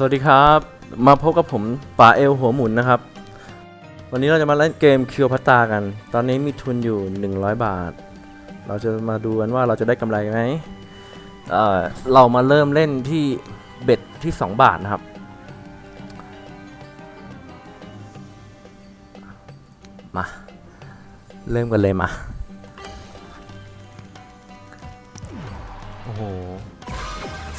สวัสดีครับ มาพบกับผมป่าเอลหัวหมุนนะครับ วันนี้เราจะมาเล่นเกมคิวพัตตากัน ตอนนี้มีทุนอยู่ 100 บาท เราจะมาดูกันว่าเราจะได้กำไรไหมเอ่อเรามาเริ่มเล่นที่เบ็ดที่ 2 บาทนะครับ มา เริ่มกันเลยมา โอ้โห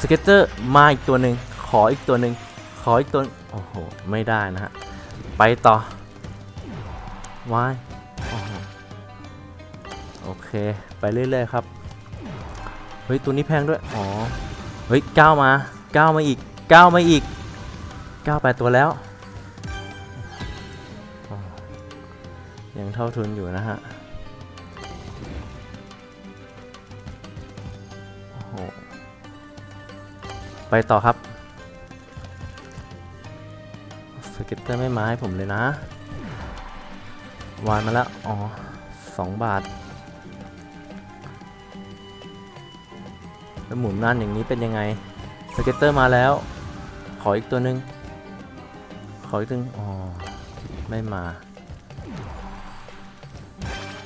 สเก็ตเตอร์มาอีกตัวหนึ่ง ขออีกตัวหนึ่งขออีกตัวโอ้โห ไม่ได้นะฮะ ไปต่อวายโอโโอเค ไปเรื่อยๆครับ เฮ้ย ตัวนี้แพงด้วย อ๋อ เฮ้ยก้าวมาก้าวมาอีกก้าวมาอีกก้าวไปตัวแล้ว ยังเท่าทุนอยู่นะฮะโอ้โหไปต่อครับ ก็ตเตอร์ไม่มาให้ผมเลยนะ วานมาแล้ว อ๋อสองบาท แล้วหมุนนั่นอย่างนี้เป็นยังไง สเก็ตเตอร์มาแล้ว ขออีกตัวหนึ่งขออีกตัวหนึงอ๋อ ไม่มา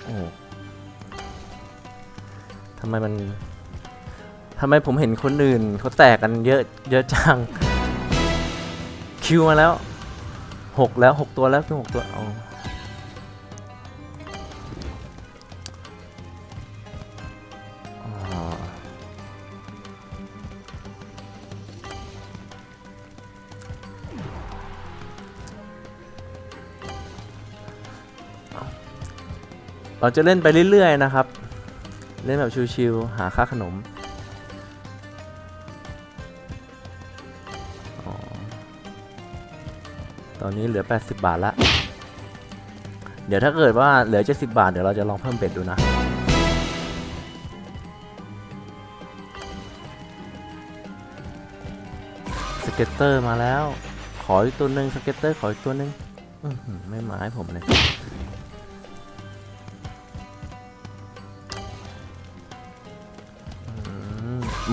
โอ้ทำไมมันทำไมผมเห็นคนอื่นเขาแตกกันเยอะเยอะจัง คิวมาแล้ว หกแล้วหกตัวแล้วคือหกตัวเอาเราจะเล่นไปเรื่อยๆนะครับ เล่นแบบชิวๆหาค่าขนม อนนี้เหลือ 80 บาทละ เดี๋ยวถ้าเกิดว่าเหลือ 70 บาท เดี๋ยวเราจะลองเพิ่มเบ็ดดูนะสเก็ตเตอร์มาแล้ว ขออีกตัวหนึ่งสเก็ตเตอร์ขออีกตัวหนึ่งไม่มาให้ผมเลย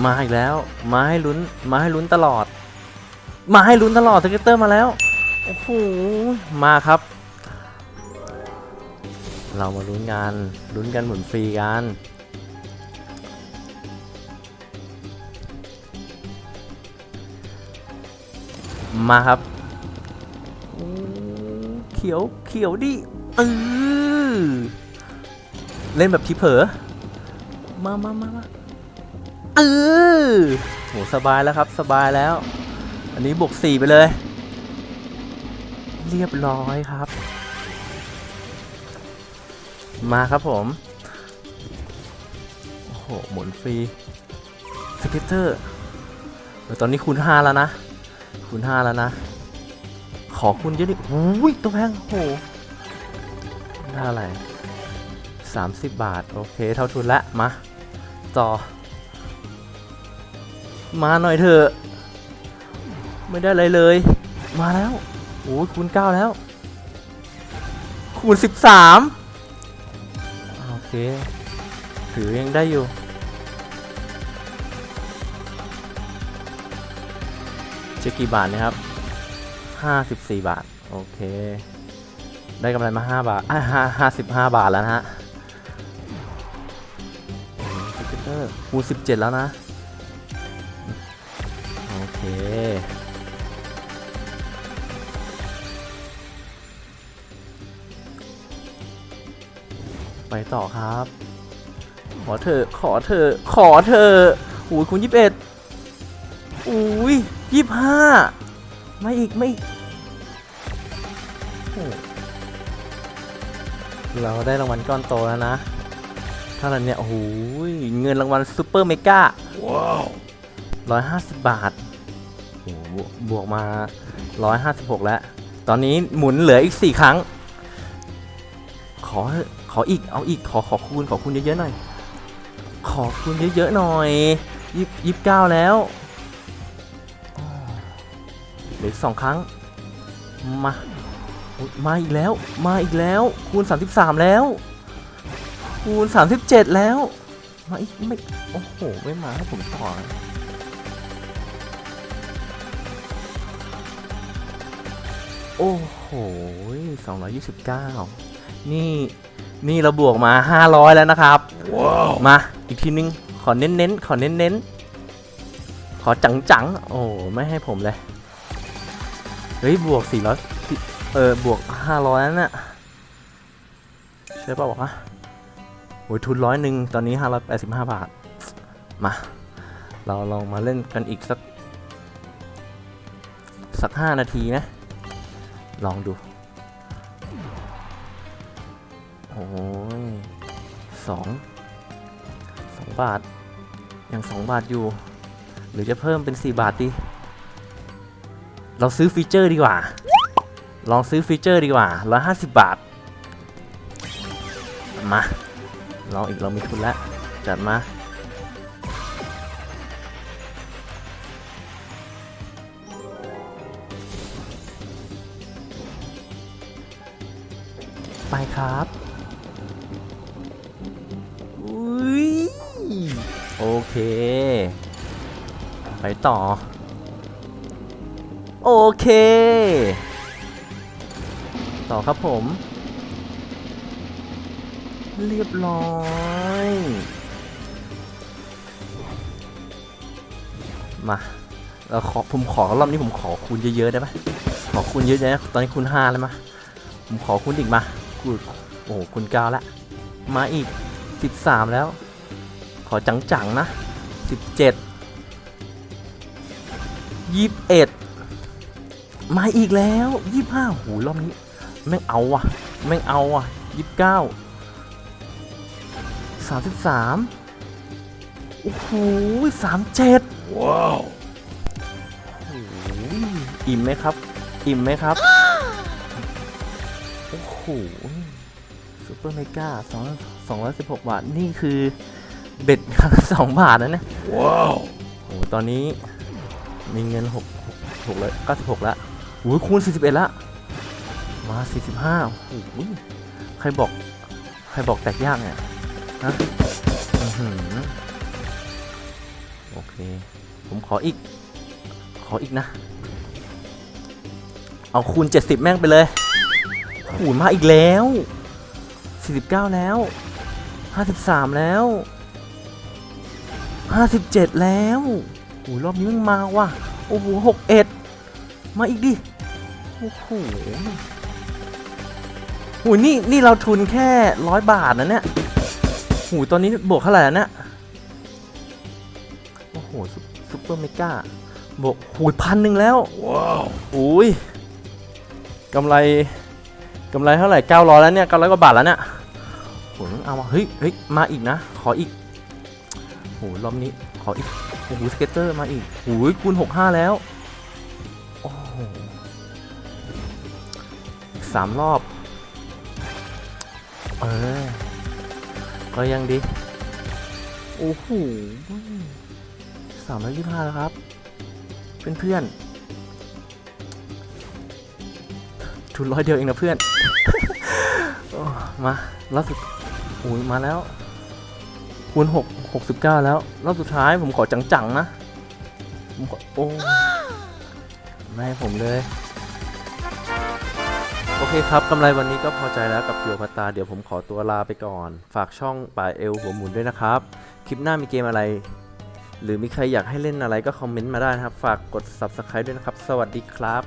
มาอีกแล้ว มาให้ลุ้น มาให้ลุ้นตลอด มาให้ลุ้นตลอดสเก็ตเตอร์มาแล้ว โอ้โห มาครับ เรามาลุ้นกันลุ้นกันหมุนฟรีกันมาครับ เขียวเขียวดิเออเล่นแบบที่เผลอมามามามาเออโหสบายแล้วครับ สบายแล้ว อันนี้บวกสี่ไปเลย เรียบร้อยครับ มาครับผม โอ้โห หมุนฟรีสเก็ตเตอร์ตอนนี้คูณ5แล้วนะ คูณ5แล้วนะ ขอคูณเยอะดิอุ้ยตัวแพงโอ้โหได้อะไร30 บาท โอเค เท่าทุนละ มา ต่อ มาหน่อยเถอะ ไม่ได้อะไรเลย มาแล้ว โอ้ยคูณ9แล้ว คูณ13โอเค ถือยังได้อยู่ จะกี่บาทเนะครับ54บาท โอเค ได้กำไรมา5บาทอะ5 55บาทแล้วนะฮะสเก็ตเตอร์คูณ17แล้วนะ โอเค ไปต่อครับ ขอเธอะขอเธอะขอเธอะอุ้ยคุณยี่สิบเอ็ดอุ้ยยี่ห้าไม่อีกไม่อีกโอ้เราได้รางวัลก้อนโตแล้วนะเท่านั้นเนี่ยโอ้โหเงินรางวัลซูเปอร์เมกาว้าวร้อยห้าสิบบาทโอ้โหบวกบวกมา156แล้ว ตอนนี้หมุนเหลืออีก4ครั้ง ขอเถอะ ขออีก เอาอีก ขอขอคูณ ขอคูณเยอะๆหน่อย ขอคูณเยอะๆหน่อยยี่สิบเก้าแล้วเหลือสองครั้ง มา มาอีกแล้ว มาอีกแล้ว คูณ 33 แล้ว คูณ 37 แล้ว มาอีกไม่ โอ้โห ไม่มาให้ผมต่อโอ้โห 229 นี่ นี่เราบวกมา 500 แล้วนะครับมาอีกทีนึง ขอเน้นๆ ขอเน้นๆ ขอจังๆ โอ้ไม่ให้ผมเลย เฮ้ย บวก 400 เออ บวก 500นั่นน่ะใช่ป่าววะโอ้ยทุนร้อยหนึ่งตอนนี้ 585 บาท มา เราลองมาเล่นกันอีกสัก สัก 5 นาทีนะ ลองดู โอ้ยสองสองบาท ยังสองบาทอยู่ หรือจะเพิ่มเป็น4บาทดี เราซื้อฟีเจอร์ดีกว่า ลองซื้อฟีเจอร์ดีกว่า150บาท มา ลองอีกเรามีทุนแล้ว จัดมาไปครับ เค ไปต่อ โอเค ต่อครับผม เรียบร้อยมาเราขอผมขอรอบนี้ผมขอคูณเยอะๆได้ไหมขอคูณเยอะๆนะตอนนี้คูณห้าแล้วมาผมขอคูณอีกมาคูณโอ้โหคูณเก้าละมาอีกสิบสามแล้ว อจังๆ นะสิบเจ็ดยี่สิบเอ็ดมาอีกแล้วยี่ห้าหูรอบนี้ แม่งเอาว่ะ แม่งเอาว่ะยี่สิบเก้าสามสิบสามโอ้โหสามเจ็ดว้าวอิ่มไหมครับ อิ่มไหมครับ โอ้โหซูเปอร์เมกาสองสองร้อยสิบหกบาท นี่คือ เบ็ด สองบาทนะเนี่ยว้าวโอ้ตอนนี้มีเงินหกหกเลยเก้าสิบหกแล้วโอ้ยคูณสี่สิบเอ็ดละ มาสี่สิบห้าโอ้โหใครบอก ใครบอกแตกยากเนี่ยฮะอื้อหือโอเค ผมขออีก ขออีกนะ เอาคูณ70แม่งไปเลยหูมาอีกแล้ว 49 แล้ว 53 แล้ว 57 แล้วโอ้รอบนี้มันมาว่ะ โอ้โห61 มาอีกดิ โอ้โหโหนี่นี่เราทุนแค่ร้อยบาทนะเนี่ยหูตอนนี้บวกเท่าไหร่แล้วเนี่ยโอ้โหซุปซุปเปอร์เมกาบวกหูพันหนึ่งแล้ว ว้าวอุ้ยกำไรกำไรเท่าไหร่900แล้วเนี่ย900กว่าบาทแล้วเนี่ยโหเอามาเฮ้ยเฮ้ยมาอีกนะ ขออีกโหรอบนี้ขออีกโอ้โหสเก็ตเตอร์มาอีกโอ้ยคูณ65 แล้ว โอ้โหสามรอบ เออ ก็ยังดี โอ้โหสามร้อยยี่ห้าแล้วครับ เพื่อนๆทุนร้อยเดียวเองนะเพื่อนอมาล่าสุดโอ้ยมาแล้ว คูณหกหกสิบเก้าแล้ว รอบสุดท้ายผมขอจังๆนะผมขอโอ้ไม่ให้ผมเลย โอเคครับกำไรวันนี้ก็พอใจแล้วกับเคียวพัตตา เดี๋ยวผมขอตัวลาไปก่อน ฝากช่องป่าเอลหัวหมุนด้วยนะครับ คลิปหน้ามีเกมอะไร หรือมีใครอยากให้เล่นอะไรก็คอมเมนต์มาได้นะครับ ฝากกด subscribe ด้วยนะครับ สวัสดีครับ